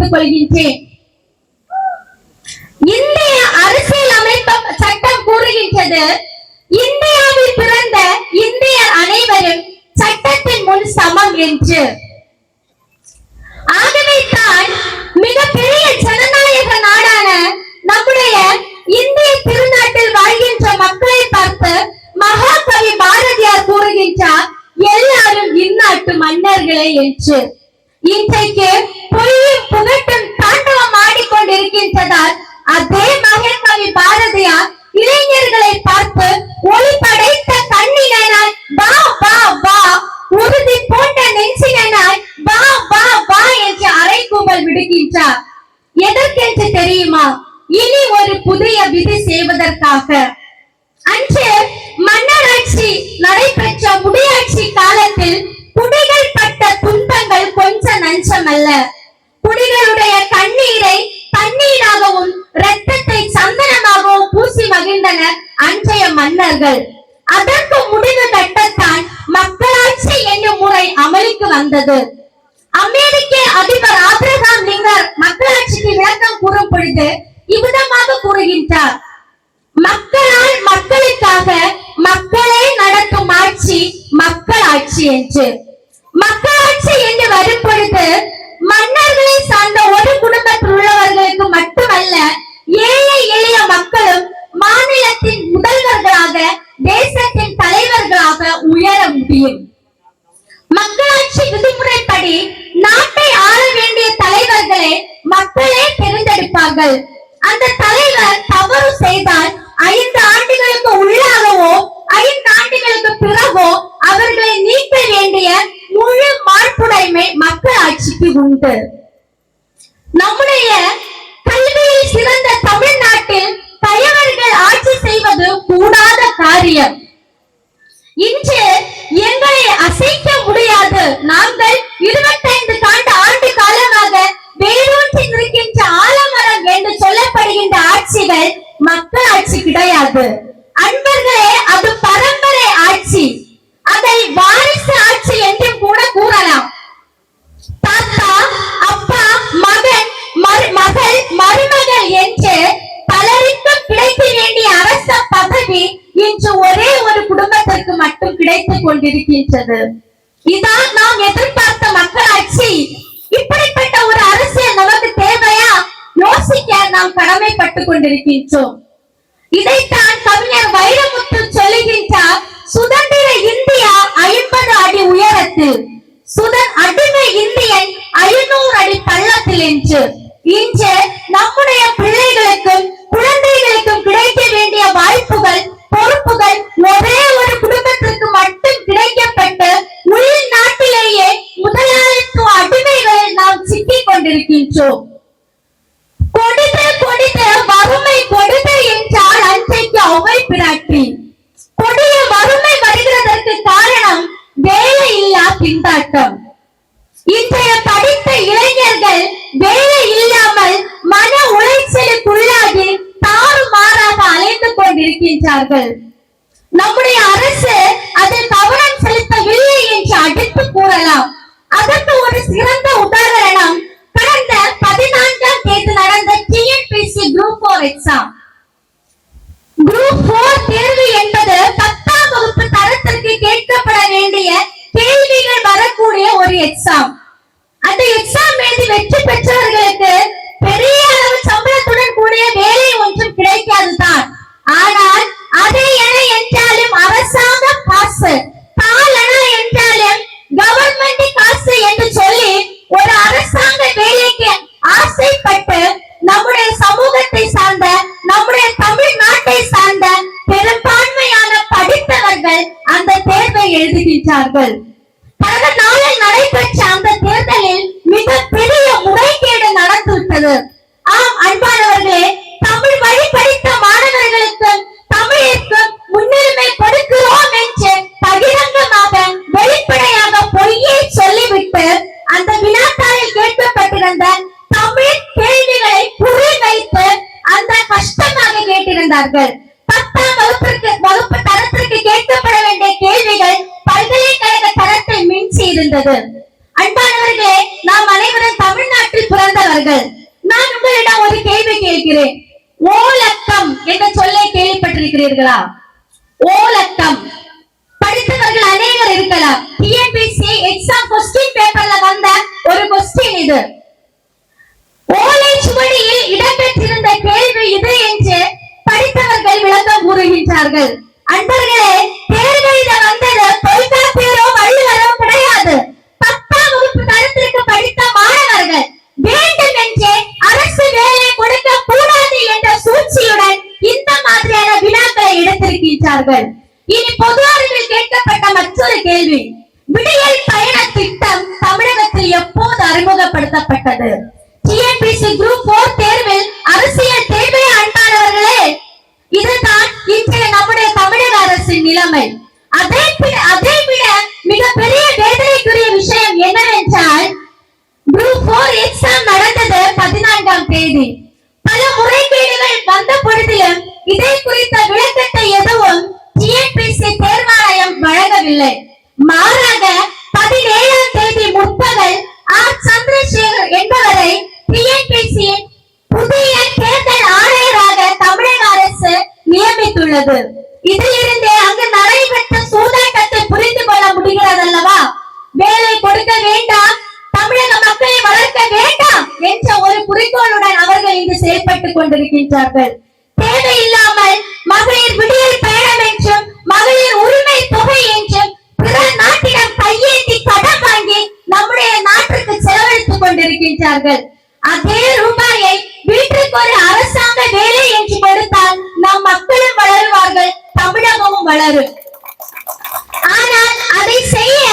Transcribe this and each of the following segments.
தெரிவித்துக் கொள்கின்றேன் இந்திய அரசியல் அமைப்பு சட்டம் கூறுகின்றது. இந்தியாவில் பிறந்த இந்தியர் அனைவரும் சட்டத்தின் முன் சமம் என்று. ஆகவேதான் மிகப்பெரிய ஜனநாயக நாடான நம்முடைய இந்திய திருநாட்டில் வாழ்கின்ற மக்களை பார்த்து மகாகவி பாரதியார் கூறுகின்றார் எல்லாரும் இந்நாட்டு மன்னர்களே என்று. இன்றைக்கு பொய்யும் புகட்டும் தாண்டவம் ஆடிக்கொண்டிருக்கின்றதால் அதே மகாகவி பாரதியார் இளைஞர்களை பார்த்து ஒளி படைத்த கண்ணினால் வா வா வா உறுதி போன்ற நெஞ்சினால் வா வா வா என்று அரைக்கூவல் விடுகின்றார் எதற்கென்று தெரியுமா? இனி ஒரு புதிய விதி செய்வதற்காக. அன்று மன்னராட்சி நடைபெற்ற முடியாட்சி காலத்தில் குடிகள் பட்ட துன்பங்கள் கொஞ்ச நஞ்சமல்ல. குடிகளுடைய கண்ணீரை தண்ணீராகவும் இரத்தத்தை சந்தனமாகவும் பூசி மகிழ்ந்தனர் அன்றைய மன்னர்கள். அதற்கு முடிவு கட்டத்தான் மக்களாட்சி என்னும் முறை அமலுக்கு வந்தது. அமெரிக்க அதிபர் ஆபிரகாம் லிங்கர் மக்களாட்சிக்கு விளக்கம் கூறும் பொழுது இவ்விதமாக கூறுகின்றார். மக்களால் மக்களுக்காக மக்களே நடக்கும் ஆட்சி மக்களாட்சி என்று. மக்களாட்சி என்று மக்களாட்சிக்கு கிடைத்துக் கொண்டிருக்கின்றது. இதான் நாம் எதிர்பார்த்த மக்களாட்சி இப்படிப்பட்ட ஒரு அரசியல் நமக்கு தேவையா? யோசிக்க நாம் கடமைப்பட்டுக் கொண்டிருக்கின்றோம். இதைத்தான் கவிஞர் வைரமுத்து சொல்லுகின்றார் சுதந்திர இந்தியா ஐம்பது அடி உயரத்தில் சுதன் அடிமை இந்தியன் ஐநூறு அடி பள்ளத்தில் என்று இன்று வருகின்றார்கள் நம்முடைய அந்த தேர்வை எழுதுகின்றார்கள். கடந்த நாளில் நடைபெற்ற அந்த தேர்தலில் மிக பெரிய முறைகேடு நடந்துவிட்டது. ஆம் அன்பானவர்களே தமிழ் வழி படித்த மாணவர்களுக்கு தமிழிற்கு முன்னுரிமை கொடுக்கிறோம் என்று பகிரங்கமாக வெளிப்படையாக பொய்யை சொல்லிவிட்டு அந்த வினாத்தாளில் கேட்கப்பட்டிருந்த தமிழ் கேள்விகளை புரி வைத்து அந்த கஷ்டமாக கேட்டிருந்தார்கள். பத்தாம் வகுப்பிற்கு வகுப்பு தரத்திற்கு கேட்கப்பட வேண்டிய கேள்விகள் பல்கலைக்கழக தரத்தை மிஞ்சி இருந்தது அன்பானவர்களே நாம் அனைவரும் தமிழ்நாட்டில் பிறந்தவர்கள். நான் உங்களிடம் ஒரு கேள்வி கேட்கிறேன். ஓலக்கம் என்ற சொல்லை கேள்விப்பட்டிருக்கிறீர்களா? ஓலக்கம். படித்தவர்கள் அநேகர் இருக்கலாம். டிஎன்பிசி எக்ஸாம் கொஸ்டின் பேப்பர்ல வந்த ஒரு கொஸ்டின் இது. ஓலை சுவடியில் இடம்பெற்றிருந்த கேள்வி இது என்று படித்தவர்கள் விளக்கம் கூறுகின்றார்கள். அன்பர்களே தேர்வெழுத வந்தது தொல்காப்பியரோ வள்ளுவரோ கிடையாது. பத்தாம் வகுப்பு தரத்திற்கு படித்த மாணவர்கள் வேண்டும் என்றே அரசு வேலை கொடுக்க கூடாது என்ற சூழ்ச்சியுடன் இந்த மாதிரியான வினாக்களை எடுத்திருக்கின்றார்கள். இனி பொது அறிவில் கேட்கப்பட்ட மற்றொரு கேள்வி. விடியல் பயண திட்டம் தமிழகத்தில் எப்போது அறிமுகப்படுத்தப்பட்டது? டிஎன்பிசி குரூப் நிலைமை. அதை அதை விட மிகப்பெரிய வேதனைக்குரிய விஷயம் என்னவென்றால் குரூப் போர் எக்ஸாம் நடந்தது பதினான்காம் தேதி. பல முறைகேடுகள் வந்த பொழுதிலும் இதை குறித்த விளக்கத்தை எதுவும் டிஎன்பிசி தேர்வாணையம் வழங்கவில்லை. மாறாக பதினேழாம் தேதி முற்பகல் ஆர். சந்திரசேகர் என்பவரை டிஎன்பிசியின் புதிய தேர்தல் ஆணையராக தமிழக அரசு நியமித்துள்ளது. கொண்டிருக்கின்றார்கள். தேவையில்லாமல் மகளிர் விடியல் பயணம் என்றும் மகளிர் உரிமை தொகை என்றும் பிறர் நாட்டிடம் கையேந்தி கடன் வாங்கி நம்முடைய நாட்டிற்கு செலவழித்துக் கொண்டிருக்கின்றார்கள். அதே ரூபாயை வீட்டுக்கு ஒரு அரசாங்க வேலை என்று கொடுத்தால் நம் மக்களும் வளருவார்கள் தமிழகமும் வளரும். ஆனால் அதை செய்ய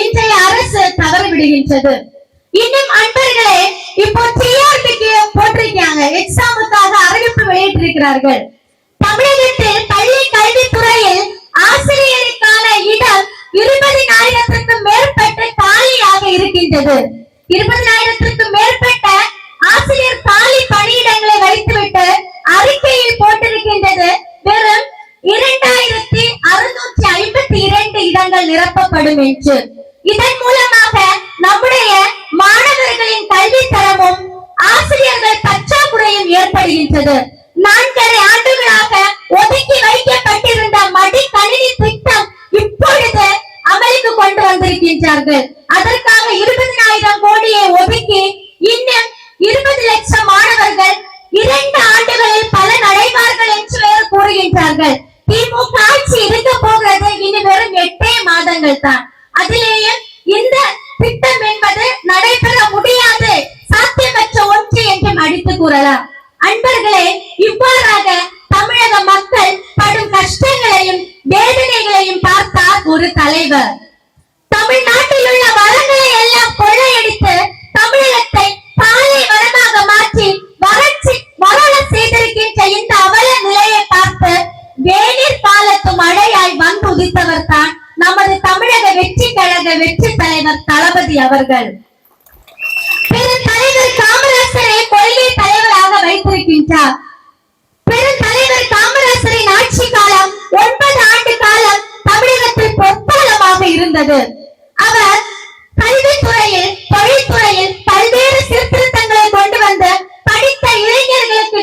இன்றைய அரசு தவறு விடுகின்றது இன்னும் அன்பர்களே இப்போ டிஆர்பிக்கு போட்டிருக்காங்க. எக்ஸாமுக்காக அறிவிப்பு வெளியிட்டிருக்கிறார்கள். தமிழகத்தில் பள்ளி கல்வித்துறையில் ஆசிரியருக்கான இடம் இருபதினாயிரத்திற்கும் மேற்பட்ட காலியாக இருக்கின்றது. இருபதினாயிரத்திற்கும் மேற்பட்ட ஆசிரியர் காலி பணியிடங்களை வைத்துவிட்டு அறிக்கையில் போட்டிருக்கின்றது. வெறும் இரண்டாயிரத்தி அறுநூற்றி ஐம்பத்தி இரண்டு இடங்கள் நிரப்பப்படும் என்று. இதன் மூலமாக நம்முடைய மாணவர்களின் கல்வி தரமும் ஆசிரியர்கள் பற்றாக்குறையும் ஏற்படுகின்றது. நான்கரை ஆண்டுகளாக ஒதுக்கி வைக்கப்பட்டிருந்த மடிக்கணினி திட்டம் இப்பொழுது அமலுக்கு கொண்டு வந்திருக்கின்றார்கள். அதற்காக இருபதினாயிரம் கோடியை ஒதுக்கி இன்னும் இருபது லட்சம் மாணவர்கள் இரண்டு ஆண்டுகளில் பலன் அடைவார்கள் என்று வேறு கூறுகின்றார்கள். திமுக ஆட்சி இருக்க போகிறது இனி வெறும் எட்டே மாதங்கள் தான். அதிலேயும் இந்த திட்டம் என்பது நடைபெற முடியாது. சாத்தியமற்ற ஒன்று என்றும் அடித்து கூறலாம். அன்பர்களே இவ்வாறாக தமிழக மக்கள் படும் கஷ்டங்களையும் வேதனைகளையும் பார்த்தார் ஒரு தலைவர். தமிழ்நாட்டில் உள்ள வளங்களை எல்லாம் கொள்ளையடித்து தமிழகத்தை பாலை வளமாக மாற்றி வறட்சி வறள செய்திருக்கின்ற இந்த அவல நிலையை பார்த்து வேநீர் காலத்து மழையாய் வந்து உதித்தவர் தான் நமது தமிழக வெற்றி கழக வெற்றி தலைவர் தளபதி அவர்கள். பெருந்தலைவர் காமராசரை கொள்கை தலைவராக வைத்திருக்கின்றார். பெருந்தலைவர் காமராசரின் ஆட்சி காலம் ஒன்பது ஆண்டு காலம் தமிழகத்தில் பொற்காலமாக இருந்தது. அவர் கல்வித்துறையில் தொழில்துறையில் பல்வேறு சீர்திருத்தங்களை கொண்டு வந்து படித்த இளைஞர்களுக்கு